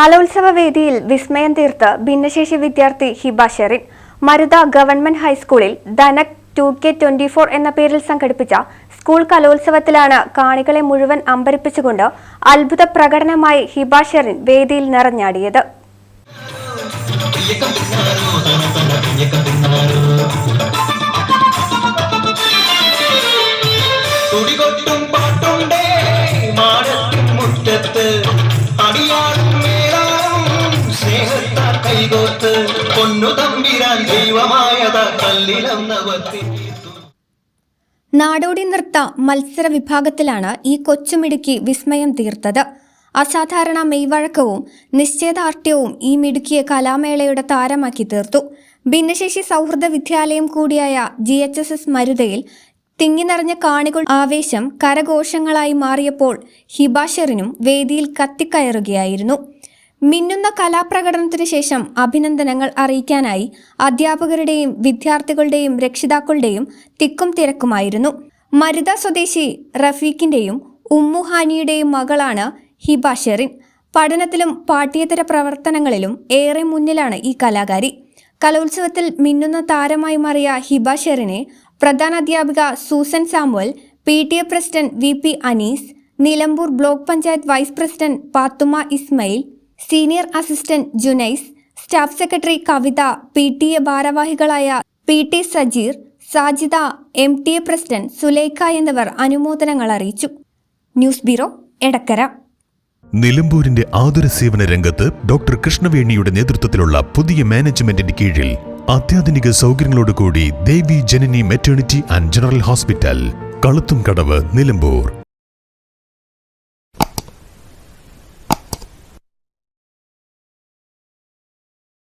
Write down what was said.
കലോത്സവ വേദിയിൽ വിസ്മയം തീർത്ത് ഭിന്നശേഷി വിദ്യാർത്ഥി ഹിബ ഷെറിൻ മരുത ഗവൺമെന്റ് ഹൈസ്കൂളിൽ Dhanak two K twenty four എന്ന പേരിൽ സംഘടിപ്പിച്ച സ്കൂൾ കലോത്സവത്തിലാണ് കാണികളെ മുഴുവൻ അമ്പരിപ്പിച്ചുകൊണ്ട് അത്ഭുത പ്രകടനമായി ഹിബ ഷെറിൻ വേദിയിൽ നിറഞ്ഞാടിയത്. പാട്ടുണ്ടേ കൈകോത്ത് പൊന്നു തമ്പിരാൻ ദൈവമായത നാടോടി നൃത്ത മത്സര വിഭാഗത്തിലാണ് ഈ കൊച്ചുമിടുക്കി വിസ്മയം തീർത്തത്. അസാധാരണ മെയ്വഴക്കവും നിശ്ചയദാർഢ്യവും ഈ മിടുക്കിയെ കലാമേളയുടെ താരമാക്കി തീർത്തു. ഭിന്നശേഷി സൗഹൃദ വിദ്യാലയം കൂടിയായ ജി എച്ച് എസ് എസ് മരുതയിൽ തിങ്ങി നിറഞ്ഞ കാണികൾ ആവേശം കരഘോഷങ്ങളായി മാറിയപ്പോൾ ഹിബാഷറിനും വേദിയിൽ കത്തിക്കയറുകയായിരുന്നു. മിന്നുന്ന കലാപ്രകടനത്തിനു ശേഷം അഭിനന്ദനങ്ങൾ അറിയിക്കാനായി അധ്യാപകരുടെയും വിദ്യാർത്ഥികളുടെയും രക്ഷിതാക്കളുടെയും തിക്കും തിരക്കുമായിരുന്നു. മരുത സ്വദേശി റഫീഖിന്റെയും ഉമ്മുഹാനിയുടെയും മകളാണ് ഹിബ ഷെറിൻ. പഠനത്തിലും പാഠ്യേതര പ്രവർത്തനങ്ങളിലും ഏറെ മുന്നിലാണ് ഈ കലാകാരി. കലോത്സവത്തിൽ മിന്നുന്ന താരമായി മാറിയ ഹിബ ഷെറിനെ പ്രധാന അധ്യാപിക Susan Samuel P T A president V P Anees Nilambur block panchayat vice president Pathuma Ismail senior assistant Junais staff secretary Kavitha P T A ഭാരവാഹികളായ P T Sajeer Sajida M T A president Sulaikha എന്നിവർ അനുമോദനങ്ങൾ അറിയിച്ചു. News bureau Edakkara. നിലമ്പൂരിന്റെ ആതുര സേവന രംഗത്ത് doctor കൃഷ്ണവേണിയുടെ നേതൃത്വത്തിലുള്ള പുതിയ മാനേജ്മെന്റിന്റെ കീഴിൽ അത്യാധുനിക സൗകര്യങ്ങളോടുകൂടി Devi Janani maternity and general hospital കളുത്തും കടവ് നിലമ്പൂർ.